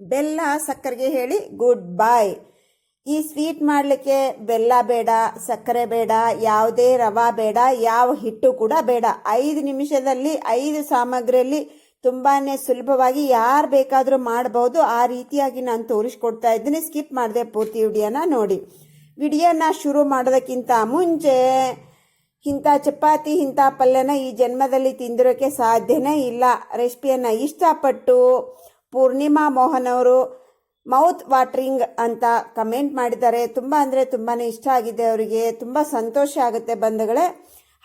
ಬೆಲ್ಲ ಸಕ್ಕರೆಗೆ ಹೇಳಿ ಗುಡ್ ಬಾಯ್ ಈ ಸ್ವೀಟ್ ಮಾಡಲಿಕ್ಕೆ ಬೆಲ್ಲ ಬೇಡ, ಸಕ್ಕರೆ ಬೇಡ, ಯಾವುದೇ ರವಾ ಬೇಡ, ಯಾವ ಹಿಟ್ಟು ಕೂಡ ಬೇಡ. ಐದು ನಿಮಿಷದಲ್ಲಿ, ಐದು ಸಾಮಗ್ರಿಯಲ್ಲಿ ತುಂಬಾ ಸುಲಭವಾಗಿ ಯಾರು ಬೇಕಾದರೂ ಮಾಡಬಹುದು ಆ ರೀತಿಯಾಗಿ ನಾನು ತೋರಿಸ್ಕೊಡ್ತಾ ಇದ್ದೀನಿ. ಸ್ಕಿಪ್ ಮಾಡಿದೆ ಪೂರ್ತಿ ವಿಡಿಯೋನ ನೋಡಿ. ವಿಡಿಯೋನ ಶುರು ಮಾಡೋದಕ್ಕಿಂತ ಮುಂಚೆ, ಇಂಥ ಚಪಾತಿ, ಇಂಥ ಪಲ್ಯನ ಈ ಜನ್ಮದಲ್ಲಿ ತಿಂದಿರೋಕ್ಕೆ ಸಾಧ್ಯನೇ ಇಲ್ಲ. ರೆಸಿಪಿಯನ್ನು ಇಷ್ಟಪಟ್ಟು ಪೂರ್ಣಿಮಾ ಮೋಹನ್ ಅವರು ಮೌತ್ ವಾಟ್ರಿಂಗ್ ಅಂತ ಕಮೆಂಟ್ ಮಾಡಿದ್ದಾರೆ. ತುಂಬ ಅಂದರೆ ತುಂಬಾ ಇಷ್ಟ ಆಗಿದೆ ಅವರಿಗೆ. ತುಂಬ ಸಂತೋಷ ಆಗುತ್ತೆ ಬಂಧುಗಳೇ.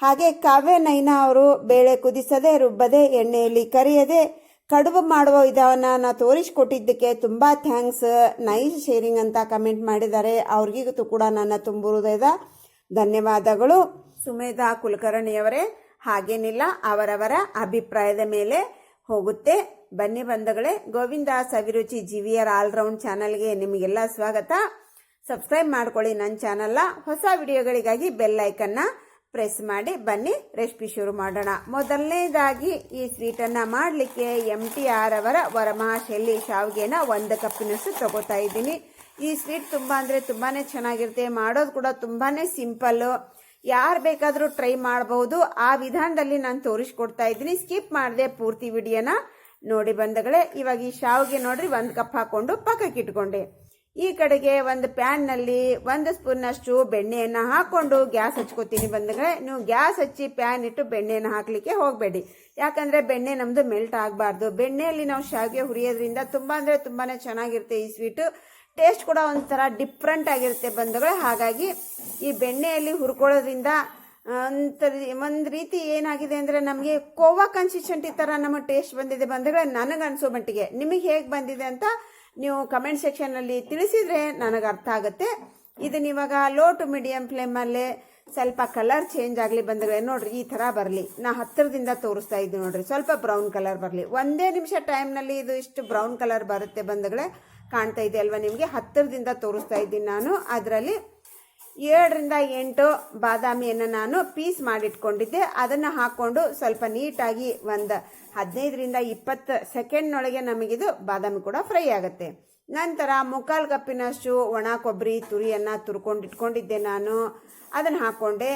ಹಾಗೆ ಕಾವ್ಯ ನೈನಾ ಅವರು ಬೇಳೆ ಕುದಿಸದೆ ರುಬ್ಬದೆ, ಎಣ್ಣೆಯಲ್ಲಿ ಕರಿಯದೆ, ಕಡುಬು ಮಾಡುವ ವಿಧಾನ ನಾನು ತೋರಿಸಿಕೊಟ್ಟಿದ್ದಕ್ಕೆ ತುಂಬ ಥ್ಯಾಂಕ್ಸ್ ನೈಸ್ ಶೇರಿಂಗ್ ಅಂತ ಕಮೆಂಟ್ ಮಾಡಿದ್ದಾರೆ. ಅವ್ರಿಗೂ ಕೂಡ ನನ್ನ ತುಂಬ ಧನ್ಯವಾದಗಳು. ಸುಮೇಧಾ ಕುಲಕರ್ಣಿಯವರೇ, ಹಾಗೇನಿಲ್ಲ, ಅವರವರ ಅಭಿಪ್ರಾಯದ ಮೇಲೆ ಹೋಗುತ್ತೆ. ಬನ್ನಿ ಬಂಧುಗಳೇ ಗೋವಿಂದ ಸವಿರುಚಿ ಜಿವಿಯರ್ ಆಲ್ರೌಂಡ್ ಚಾನಲ್ಗೆ ನಿಮಗೆಲ್ಲ ಸ್ವಾಗತ. ಸಬ್ಸ್ಕ್ರೈಬ್ ಮಾಡ್ಕೊಳ್ಳಿ ನನ್ನ ಚಾನಲ್ನ. ಹೊಸ ವಿಡಿಯೋಗಳಿಗಾಗಿ ಬೆಲ್ ಐಕನ್ನ ಪ್ರೆಸ್ ಮಾಡಿ, ಬನ್ನಿ ರೆಸಿಪಿ ಶುರು ಮಾಡೋಣ. ಮೊದಲನೇದಾಗಿ ಈ ಸ್ವೀಟನ್ನು ಮಾಡಲಿಕ್ಕೆ ಎಂ ಟಿ ಆರ್ ಅವರ ವರಮಹಾಶೈಲಿ ಶಾವಿಗೆನ ಒಂದು ಕಪ್ಪಿನಷ್ಟು ತಗೋತಾ ಇದ್ದೀನಿ. ಈ ಸ್ವೀಟ್ ತುಂಬ ಅಂದರೆ ತುಂಬಾ ಚೆನ್ನಾಗಿರುತ್ತೆ. ಮಾಡೋದು ಕೂಡ ತುಂಬಾ ಸಿಂಪಲ್ಲು. ಯಾರು ಬೇಕಾದರೂ ಟ್ರೈ ಮಾಡಬಹುದು ಆ ವಿಧಾನದಲ್ಲಿ ನಾನು ತೋರಿಸ್ಕೊಡ್ತಾ ಇದ್ದೀನಿ. ಸ್ಕಿಪ್ ಮಾಡದೆ ಪೂರ್ತಿ ವಿಡಿಯೋನ. ನೋಡಿ ಬಂದಗಳೇ ಇವಾಗ ಈ ಶಾವಿಗೆ ನೋಡ್ರಿ ಒಂದು ಕಪ್ ಹಾಕೊಂಡು ಪಕ್ಕಕ್ಕೆ ಇಟ್ಕೊಂಡೆ. ಈ ಕಡೆಗೆ ಒಂದು ಪ್ಯಾನ್ನಲ್ಲಿ ಒಂದು ಸ್ಪೂನ್ನಷ್ಟು ಬೆಣ್ಣೆಯನ್ನು ಹಾಕೊಂಡು ಗ್ಯಾಸ್ ಹಚ್ಕೋತೀನಿ ಬಂದಗಳೇ ನೀವು ಗ್ಯಾಸ್ ಹಚ್ಚಿ ಪ್ಯಾನ್ ಇಟ್ಟು ಬೆಣ್ಣೆಯನ್ನು ಹಾಕಲಿಕ್ಕೆ ಹೋಗಬೇಡಿ. ಯಾಕಂದರೆ ಬೆಣ್ಣೆ ನಮ್ಮದು ಮೆಲ್ಟ್ ಆಗಬಾರ್ದು. ಬೆಣ್ಣೆಯಲ್ಲಿ ನಾವು ಶಾವಿಗೆ ಹುರಿಯೋದ್ರಿಂದ ತುಂಬ ಅಂದರೆ ತುಂಬಾ ಚೆನ್ನಾಗಿರುತ್ತೆ ಈ ಸ್ವೀಟು ಟೇಸ್ಟ್ ಕೂಡ ಒಂಥರ ಡಿಫ್ರೆಂಟ್ ಆಗಿರುತ್ತೆ ಬಂಧುಗಳೇ. ಹಾಗಾಗಿ ಈ ಬೆಣ್ಣೆಯಲ್ಲಿ ಹುರ್ಕೊಳ್ಳೋದ್ರಿಂದ ಒಂಥ ಒಂದು ರೀತಿ ಏನಾಗಿದೆ ಅಂದರೆ ನಮಗೆ ಕೋವಾ ಕನ್ಸಿಸ್ಟೆಂಟ್ ಥರ ನಮಗೆ ಟೇಸ್ಟ್ ಬಂದಿದೆ. ಬಂಧುಗಳೇ ನನಗೆ ಅನಿಸೋ ಮಟ್ಟಿಗೆ ನಿಮಗೆ ಹೇಗೆ ಬಂದಿದೆ ಅಂತ ನೀವು ಕಮೆಂಟ್ ಸೆಕ್ಷನಲ್ಲಿ ತಿಳಿಸಿದರೆ ನನಗೆ ಅರ್ಥ ಆಗುತ್ತೆ. ಇದನ್ನ ಇವಾಗ ಲೋ ಟು ಮೀಡಿಯಂ ಫ್ಲೇಮಲ್ಲೇ ಸ್ವಲ್ಪ ಕಲರ್ ಚೇಂಜ್ ಆಗಲಿ ಬಂದರೆ ನೋಡ್ರಿ, ಈ ಥರ ಬರಲಿ. ನಾ ಹತ್ತಿರದಿಂದ ತೋರಿಸ್ತಾ ಇದ್ದೀನಿ ನೋಡ್ರಿ, ಸ್ವಲ್ಪ ಬ್ರೌನ್ ಕಲರ್ ಬರಲಿ. ಒಂದೇ ನಿಮಿಷ ಟೈಮ್ನಲ್ಲಿ ಇದು ಇಷ್ಟು ಬ್ರೌನ್ ಕಲರ್ ಬರುತ್ತೆ ಬಂದಗಳೇ ಕಾಣ್ತಾ ಇದೆ ಅಲ್ವಾ ನಿಮಗೆ? ಹತ್ತಿರದಿಂದ ತೋರಿಸ್ತಾ ಇದ್ದೀನಿ ನಾನು. ಅದರಲ್ಲಿ ಏಳರಿಂದ ಎಂಟು ಬಾದಾಮಿಯನ್ನು ನಾನು ಪೀಸ್ ಮಾಡಿಟ್ಕೊಂಡಿದ್ದೆ. ಅದನ್ನು ಹಾಕ್ಕೊಂಡು ಸ್ವಲ್ಪ ನೀಟಾಗಿ ಒಂದು ಹದಿನೈದರಿಂದ ಇಪ್ಪತ್ತು ಸೆಕೆಂಡ್ನೊಳಗೆ ನಮಗಿದು ಬಾದಾಮಿ ಕೂಡ ಫ್ರೈ ಆಗುತ್ತೆ. ನಂತರ ಮುಕ್ಕಾಲು ಕಪ್ಪಿನಷ್ಟು ಒಣ ಕೊಬ್ಬರಿ, ತುರಿಯನ್ನು ತುರ್ಕೊಂಡಿಟ್ಕೊಂಡಿದ್ದೆ ನಾನು. ಅದನ್ನು ಹಾಕ್ಕೊಂಡೆ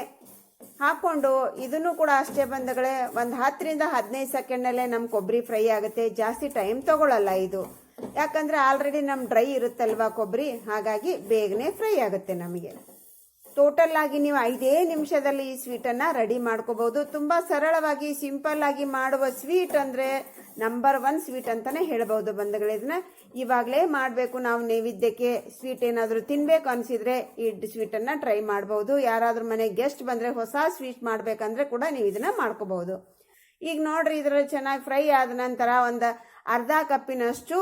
ಹಾಕ್ಕೊಂಡು ಇದನ್ನು ಕೂಡ ಅಷ್ಟೇ ಬಂದಗಳೇ ಒಂದು ಹತ್ತರಿಂದ ಹದಿನೈದು ಸೆಕೆಂಡಲ್ಲೇ ನಮ್ಮ ಕೊಬ್ಬರಿ ಫ್ರೈ ಆಗುತ್ತೆ. ಜಾಸ್ತಿ ಟೈಮ್ ತಗೊಳ್ಳಲ್ಲ ಇದು. ಯಾಕಂದರೆ ಆಲ್ರೆಡಿ ನಮ್ಮ ಡ್ರೈ ಇರುತ್ತಲ್ವಾ ಕೊಬ್ಬರಿ? ಹಾಗಾಗಿ ಬೇಗನೆ ಫ್ರೈ ಆಗುತ್ತೆ ನಮಗೆ. ಟೋಟಲ್ ಆಗಿ ನೀವು ಐದೇ ನಿಮಿಷದಲ್ಲಿ ಈ ಸ್ವೀಟನ್ನು ರೆಡಿ ಮಾಡ್ಕೋಬಹುದು. ತುಂಬ ಸರಳವಾಗಿ ಸಿಂಪಲ್ ಆಗಿ ಮಾಡುವ ಸ್ವೀಟ್ ಅಂದರೆ ನಂಬರ್ ಒನ್ ಸ್ವೀಟ್ ಅಂತಲೇ ಹೇಳ್ಬೋದು ಬಂಧುಗಳೇ. ಇದನ್ನ ಇವಾಗಲೇ ಮಾಡಬೇಕು ನಾವು ನೈವೇದ್ಯಕ್ಕೆ ಸ್ವೀಟ್ ಏನಾದರೂ ತಿನ್ನಬೇಕು ಅನಿಸಿದ್ರೆ ಈ ಸ್ವೀಟನ್ನು ಟ್ರೈ ಮಾಡ್ಬೋದು ಯಾರಾದರೂ ಮನೆಗೆ ಗೆಸ್ಟ್ ಬಂದರೆ ಹೊಸ ಸ್ವೀಟ್ ಮಾಡಬೇಕಂದ್ರೆ ಕೂಡ ನೀವು ಇದನ್ನು ಮಾಡ್ಕೋಬಹುದು. ಈಗ ನೋಡ್ರಿ, ಇದರಲ್ಲಿ ಚೆನ್ನಾಗಿ ಫ್ರೈ ಆದ ನಂತರ ಒಂದು ಅರ್ಧ ಕಪ್ಪಿನಷ್ಟು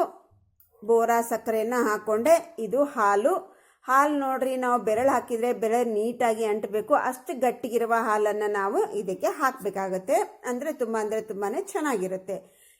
ಬೋರಾ ಸಕ್ಕರೆಯನ್ನು ಹಾಕ್ಕೊಂಡೆ ಇದು ಹಾಲು. ಹಾಲು ನೋಡ್ರಿ, ನಾವು ಬೆರಳು ಹಾಕಿದರೆ ಬೆರಳು ನೀಟಾಗಿ ಅಂಟಬೇಕು. ಅಷ್ಟು ಗಟ್ಟಿಗಿರುವ ಹಾಲನ್ನು ನಾವು ಇದಕ್ಕೆ ಹಾಕಬೇಕಾಗತ್ತೆ. ಅಂದರೆ ತುಂಬ ಅಂದರೆ ತುಂಬಾ ಚೆನ್ನಾಗಿರುತ್ತೆ.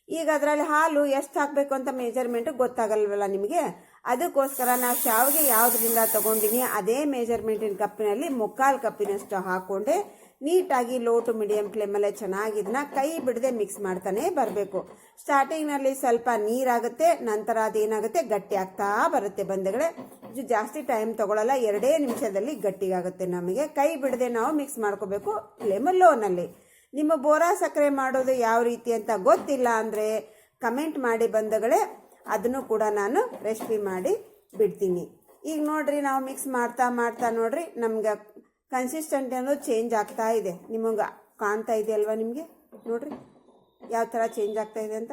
ಈಗ ಅದರಲ್ಲಿ ಹಾಲು ಎಷ್ಟು ಹಾಕಬೇಕು ಅಂತ ಮೆಜರ್ಮೆಂಟ್ ಗೊತ್ತಾಗಲ್ವಲ್ಲ ನಿಮಗೆ? ಅದಕ್ಕೋಸ್ಕರ ನಾವು ಶಾವಿಗೆ ಯಾವುದರಿಂದ ತಗೊಂಡಿನಿ, ಅದೇ ಮೆಜರ್ಮೆಂಟಿನ ಕಪ್ಪಿನಲ್ಲಿ ಮುಕ್ಕಾಲು ಕಪ್ಪಿನಷ್ಟು ಹಾಕ್ಕೊಂಡೆ ನೀಟಾಗಿ ಲೋ ಟು ಮೀಡಿಯಂ ಫ್ಲೇಮಲ್ಲೇ ಚೆನ್ನಾಗಿ ಇದನ್ನ ಕೈ ಬಿಡದೆ ಮಿಕ್ಸ್ ಮಾಡ್ತಾನೆ ಬರಬೇಕು. ಸ್ಟಾರ್ಟಿಂಗ್ನಲ್ಲಿ ಸ್ವಲ್ಪ ನೀರಾಗುತ್ತೆ, ನಂತರ ಅದೇನಾಗುತ್ತೆ, ಗಟ್ಟಿ ಆಗ್ತಾ ಬರುತ್ತೆ ಬಂದಗಳೇ. ಇದು ಜಾಸ್ತಿ ಟೈಮ್ ತಗೊಳ್ಳಲ್ಲ ಎರಡೇ ನಿಮಿಷದಲ್ಲಿ ಗಟ್ಟಿಗಾಗುತ್ತೆ ನಮಗೆ. ಕೈ ಬಿಡದೆ ನಾವು ಮಿಕ್ಸ್ ಮಾಡ್ಕೋಬೇಕು ಫ್ಲೇಮ್ ಲೋನಲ್ಲಿ ನಿಮ್ಮ ಬೋರಾ ಸಕ್ಕರೆ ಮಾಡೋದು ಯಾವ ರೀತಿ ಅಂತ ಗೊತ್ತಿಲ್ಲ ಅಂದರೆ ಕಮೆಂಟ್ ಮಾಡಿ ಬಂದಗಳೇ, ಅದನ್ನು ಕೂಡ ನಾನು ರೆಸಿಪಿ ಮಾಡಿ ಬಿಡ್ತೀನಿ. ಈಗ ನೋಡ್ರಿ, ನಾವು ಮಿಕ್ಸ್ ಮಾಡ್ತಾ ಮಾಡ್ತಾ ನೋಡ್ರಿ, ನಮ್ಗೆ ಕನ್ಸಿಸ್ಟೆಂಟ್ ಅನ್ನೋದು ಚೇಂಜ್ ಆಗ್ತಾ ಇದೆ. ನಿಮಗೆ ಕಾಣ್ತಾ ಇದೆ ಅಲ್ವಾ ನಿಮಗೆ? ನೋಡ್ರಿ. ಯಾವ ಥರ ಚೇಂಜ್ ಆಗ್ತಾ ಇದೆ ಅಂತ?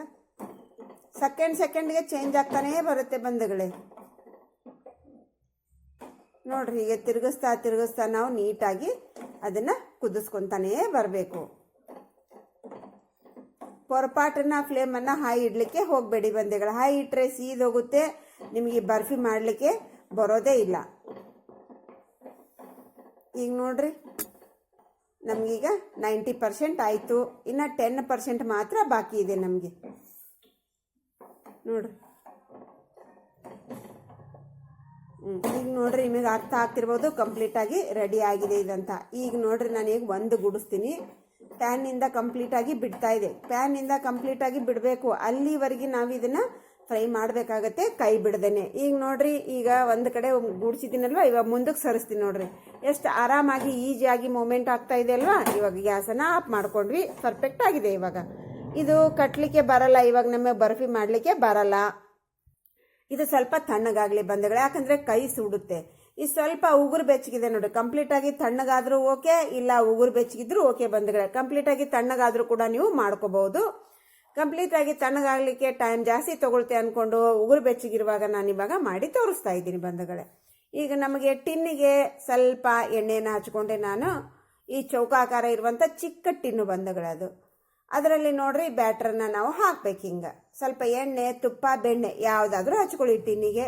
ಸೆಕೆಂಡ್ ಸೆಕೆಂಡ್ಗೆ ಚೇಂಜ್ ಆಗ್ತಾನೇ ಬರುತ್ತೆ ಬಂಧುಗಳೇ. ನೋಡ್ರಿ ಹೀಗೆ ತಿರುಗಿಸ್ತಾ ತಿರುಗಿಸ್ತಾ ನಾವು ನೀಟಾಗಿ ಅದನ್ನು ಕುದಿಸ್ಕೊತಾನೇ ಬರಬೇಕು. ಪೊರಪಾಟನ್ನ ಫ್ಲೇಮನ್ನು ಹೈ ಇಡಲಿಕ್ಕೆ ಹೋಗಬೇಡಿ ಬಂದೆಗಳು ಹೈ ಇಟ್ಟರೆ ಸೀದೋಗುತ್ತೆ. ನಿಮಗೆ ಬರ್ಫಿ ಮಾಡಲಿಕ್ಕೆ ಬರೋದೇ ಇಲ್ಲ. ಈಗ ನೋಡ್ರಿ. ನಮಗೀಗ ನೈಂಟಿ ಪರ್ಸೆಂಟ್ ಆಯಿತು. ಇನ್ನು ಟೆನ್ ಪರ್ಸೆಂಟ್ ಮಾತ್ರ ಬಾಕಿ ಇದೆ ನಮಗೆ. ನೋಡ್ರಿ. ಹ್ಞೂ ಈಗ ನೋಡ್ರಿ ನಿಮಗೆ ಅರ್ಥ ಆಗ್ತಿರ್ಬೋದು ಕಂಪ್ಲೀಟಾಗಿ ರೆಡಿ ಆಗಿದೆ ಇದಂತ. ಈಗ ನೋಡ್ರಿ ನಾನು ಈಗ ಒಂದು ಗುಡಿಸ್ತೀನಿ. ಪ್ಯಾನ್ನಿಂದ ಕಂಪ್ಲೀಟಾಗಿ ಬಿಡ್ತಾ ಇದೆ. ಪ್ಯಾನ್ನಿಂದ ಕಂಪ್ಲೀಟಾಗಿ ಬಿಡಬೇಕು. ಅಲ್ಲಿವರೆಗೆ ನಾವು ಇದನ್ನು ಫ್ರೈ ಮಾಡಬೇಕಾಗತ್ತೆ, ಕೈ ಬಿಡ್ದೇನೆ. ಈಗ ನೋಡ್ರಿ, ಈಗ ಒಂದು ಕಡೆ ಗೂಡ್ಸಿದ್ದೀನಲ್ವ, ಇವಾಗ ಮುಂದಕ್ಕೆ ಸರಿಸ್ತೀನಿ ನೋಡ್ರಿ. ಎಷ್ಟು ಆರಾಮಾಗಿ ಈಜಿಯಾಗಿ ಮೂಮೆಂಟ್ ಆಗ್ತಾ ಇದೆ ಅಲ್ವಾ? ಇವಾಗ ಗ್ಯಾಸನ್ನು ಆಫ್ ಮಾಡ್ಕೊಂಡ್ವಿ ಪರ್ಫೆಕ್ಟ್ ಆಗಿದೆ ಇವಾಗ. ಇದು ಕಟ್ಟಲಿಕ್ಕೆ ಬರಲ್ಲ, ಇವಾಗ ನಮಗೆ ಬರ್ಫಿ ಮಾಡಲಿಕ್ಕೆ ಬರಲ್ಲ. ಇದು ಸ್ವಲ್ಪ ತಣ್ಣಗಾಗ್ಲಿ ಬಂದಗಳು ಯಾಕಂದ್ರೆ ಕೈ ಸುಡುತ್ತೆ. ಇದು ಸ್ವಲ್ಪ ಉಗುರು ಬೆಚ್ಚಗಿದೆ ನೋಡಿ ಕಂಪ್ಲೀಟ್ ಆಗಿ ತಣ್ಣಗಾದ್ರೂ ಓಕೆ, ಇಲ್ಲ ಉಗುರು ಬೆಚ್ಚಗಿದ್ರು ಓಕೆ ಬಂದಗಳೇ ಕಂಪ್ಲೀಟ್ ಆಗಿ ತಣ್ಣಗಾದ್ರೂ ಕೂಡ ನೀವು ಮಾಡ್ಕೋಬಹುದು. ಕಂಪ್ಲೀಟ್ ಆಗಿ ತಣ್ಣಗಾಗಲಿಕ್ಕೆ ಟೈಮ್ ಜಾಸ್ತಿ ತಗೊಳ್ತೆ ಅಂದ್ಕೊಂಡು ಉಗುರು ಬೆಚ್ಚಗಿರುವಾಗ ನಾನು ಇವಾಗ ಮಾಡಿ ತೋರಿಸ್ತಾ ಇದ್ದೀನಿ ಬಂಧುಗಳೇ. ಈಗ ನಮಗೆ ಟಿನ್ನಿಗೆ ಸ್ವಲ್ಪ ಎಣ್ಣೆನ ಹಚ್ಕೊಂಡೆ ನಾನು. ಈ ಚೌಕಾಕಾರ ಇರುವಂಥ ಚಿಕ್ಕ ಟಿನ್ನು ಬಂಧುಗಳದು ಅದರಲ್ಲಿ ನೋಡ್ರಿ ಬ್ಯಾಟ್ರನ್ನ ನಾವು ಹಾಕ್ಬೇಕು ಹಿಂಗೆ. ಸ್ವಲ್ಪ ಎಣ್ಣೆ, ತುಪ್ಪ, ಬೆಣ್ಣೆ ಯಾವುದಾದ್ರೂ ಹಚ್ಕೊಳ್ಳಿ ಟಿನ್ನಿಗೆ.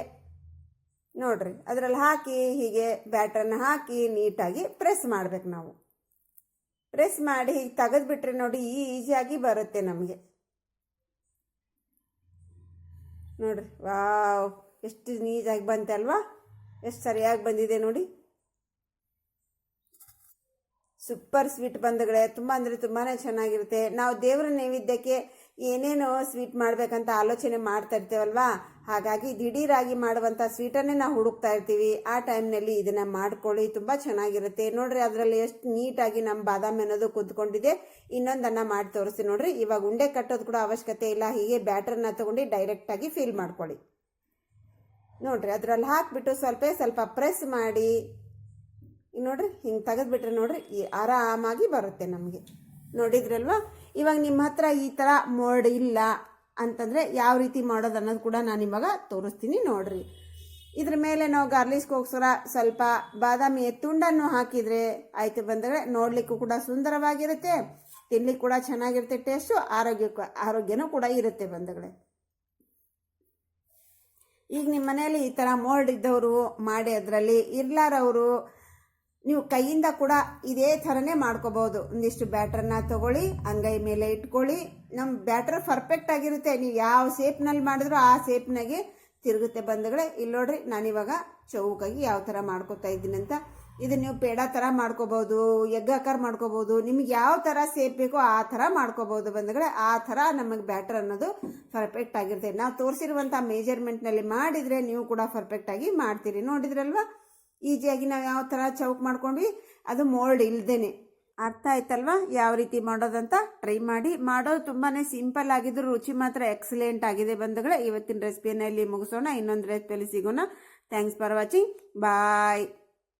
ನೋಡ್ರಿ, ಅದರಲ್ಲಿ ಹಾಕಿ ಹೀಗೆ ಬ್ಯಾಟ್ರನ್ನ ಹಾಕಿ ನೀಟಾಗಿ ಪ್ರೆಸ್ ಮಾಡ್ಬೇಕು ನಾವು. ಪ್ರೆಸ್ ಮಾಡಿ ಹೀಗೆ ತೆಗೆದ್ಬಿಟ್ರೆ ನೋಡಿ ಈಸಿಯಾಗಿ ಬರುತ್ತೆ ನಮಗೆ. ನೋಡ್ರಿ. ವಾವ್. ಎಷ್ಟು ನೀಟಾಗಿ ಬಂತಲ್ವಾ ಎಷ್ಟು ಸರಿಯಾಗಿ ಬಂದಿದೆ ನೋಡಿ. ಸೂಪರ್ ಸ್ವೀಟ್ ಬಂಧುಗಳೇ, ತುಂಬ ಅಂದರೆ ತುಂಬಾ ಚೆನ್ನಾಗಿರುತ್ತೆ. ನಾವು ದೇವರ ನೈವೇದ್ಯಕ್ಕೆ ಏನೇನೋ ಸ್ವೀಟ್ ಮಾಡಬೇಕಂತ ಆಲೋಚನೆ ಮಾಡ್ತಾ ಇರ್ತೇವಲ್ವಾ? ಹಾಗಾಗಿ ದಿಢೀರಾಗಿ ಮಾಡುವಂಥ ಸ್ವೀಟನ್ನೇ ನಾವು ಹುಡುಕ್ತಾ ಇರ್ತೀವಿ. ಆ ಟೈಮ್ನಲ್ಲಿ ಇದನ್ನು ಮಾಡ್ಕೊಳ್ಳಿ, ತುಂಬ ಚೆನ್ನಾಗಿರುತ್ತೆ. ನೋಡ್ರಿ, ಅದರಲ್ಲಿ ಎಷ್ಟು ನೀಟಾಗಿ ನಮ್ಮ ಬಾದಾಮಿ ಅನ್ನೋದು ಕುದ್ಕೊಂಡಿದೆ ಇನ್ನೊಂದನ್ನು ಮಾಡಿ ತೋರಿಸ್ತೀನಿ ನೋಡ್ರಿ. ಇವಾಗ ಉಂಡೆ ಕಟ್ಟೋದು ಕೂಡ ಅವಶ್ಯಕತೆ ಇಲ್ಲ. ಹೀಗೆ ಬ್ಯಾಟ್ರನ್ನ ತಗೊಂಡು ಡೈರೆಕ್ಟಾಗಿ ಫೀಲ್ ಮಾಡ್ಕೊಳ್ಳಿ. ನೋಡ್ರಿ, ಅದರಲ್ಲಿ ಹಾಕಿಬಿಟ್ಟು ಸ್ವಲ್ಪ ಸ್ವಲ್ಪ ಪ್ರೆಸ್ ಮಾಡಿ. ನೋಡ್ರಿ, ಹಿಂಗೆ ತೆಗೆದ್ಬಿಟ್ರೆ ನೋಡ್ರಿ ಆರಾಮಾಗಿ ಬರುತ್ತೆ ನಮಗೆ. ನೋಡಿದ್ರಲ್ವಾ? ಇವಾಗ ನಿಮ್ಮ ಹತ್ರ ಈ ಥರ ಮೋಡ್ ಇಲ್ಲ ಅಂತಂದರೆ ಯಾವ ರೀತಿ ಮಾಡೋದು ಅನ್ನೋದು ಕೂಡ ನಾನು ಇವಾಗ ತೋರಿಸ್ತೀನಿ ನೋಡ್ರಿ. ಇದ್ರ ಮೇಲೆ ನಾವು ಗಾರ್ಲಿಸ್ಗೋಸ್ಕರ ಸ್ವಲ್ಪ ಬಾದಾಮಿ ತುಂಡನ್ನು ಹಾಕಿದರೆ ಆಯಿತು ಬಂದರೆ ನೋಡಲಿಕ್ಕೂ ಕೂಡ ಸುಂದರವಾಗಿರುತ್ತೆ, ತಿನ್ಲಿಕ್ಕೆ ಕೂಡ ಚೆನ್ನಾಗಿರುತ್ತೆ ಟೇಸ್ಟು ಆರೋಗ್ಯಕ್ಕೂ, ಆರೋಗ್ಯನೂ ಕೂಡ ಇರುತ್ತೆ ಬಂಧುಗಳೇ. ಈಗ ನಿಮ್ಮ ಮನೆಯಲ್ಲಿ ಈ ಥರ ಮೋಲ್ಡ್ ಇದ್ದವರು ಮಾಡಿ ಅದರಲ್ಲಿ ಇರ್ಲಾರವರು ನೀವು ಕೈಯಿಂದ ಕೂಡ ಇದೇ ಥರನೇ ಮಾಡ್ಕೋಬಹುದು ಒಂದಿಷ್ಟು ಬ್ಯಾಟ್ರನ್ನ ತಗೊಳ್ಳಿ, ಅಂಗೈ ಮೇಲೆ ಇಟ್ಕೊಳ್ಳಿ. ನಮ್ಮ ಬ್ಯಾಟ್ರ್ ಪರ್ಫೆಕ್ಟ್ ಆಗಿರುತ್ತೆ. ನೀವು ಯಾವ ಶೇಪ್ನಲ್ಲಿ ಮಾಡಿದ್ರು ಆ ಶೇಪ್ನಾಗೆ ತಿರುಗುತ್ತೆ ಬಂಧುಗಳೇ. ಇಲ್ಲಿ ನೋಡ್ರಿ, ನಾನಿವಾಗ ಚೌಕಾಗಿ ಯಾವ ಥರ ಮಾಡ್ಕೋತಾ ಇದ್ದೀನಿ ಅಂತ. ಇದು ನೀವು ಪೇಡ ಥರ ಮಾಡ್ಕೋಬಹುದು ಎಗ್ ಆಕಾರ ಮಾಡ್ಕೋಬಹುದು ನಿಮ್ಗೆ ಯಾವ ಥರ ಸೇಪ್ ಬೇಕೋ ಆ ಥರ ಮಾಡ್ಕೋಬಹುದು ಬಂಧುಗಳೇ. ಆ ಥರ ನಮಗೆ ಬ್ಯಾಟರ್ ಅನ್ನೋದು ಪರ್ಫೆಕ್ಟ್ ಆಗಿರುತ್ತೆ. ನಾವು ತೋರಿಸಿರುವಂಥ ಮೆಜರ್ಮೆಂಟ್ನಲ್ಲಿ ಮಾಡಿದರೆ ನೀವು ಕೂಡ ಪರ್ಫೆಕ್ಟ್ ಆಗಿ ಮಾಡ್ತೀರಿ. ನೋಡಿದ್ರಲ್ವಾ? ಈಸಿಯಾಗಿ ನಾವು ಯಾವ ಥರ ಚೌಕ್ ಮಾಡ್ಕೊಂಡ್ವಿ, ಅದು ಮೋಲ್ಡ್ ಇಲ್ಲದೇನೆ ಅರ್ಥ ಆಯ್ತಲ್ವಾ? ಯಾವ ರೀತಿ ಮಾಡೋದಂತ ಟ್ರೈ ಮಾಡಿ. ಮಾಡೋದು ತುಂಬಾ ಸಿಂಪಲ್ ಆಗಿದ್ರು ರುಚಿ ಮಾತ್ರ ಎಕ್ಸಲೆಂಟ್ ಆಗಿದೆ ಬಂಧುಗಳೇ. ಇವತ್ತಿನ ರೆಸಿಪಿಯನ್ನು ಇಲ್ಲಿ ಮುಗಿಸೋಣ. ಇನ್ನೊಂದು ರೆಸಿಪಿಯಲ್ಲಿ ಸಿಗೋಣ. Thanks for watching bye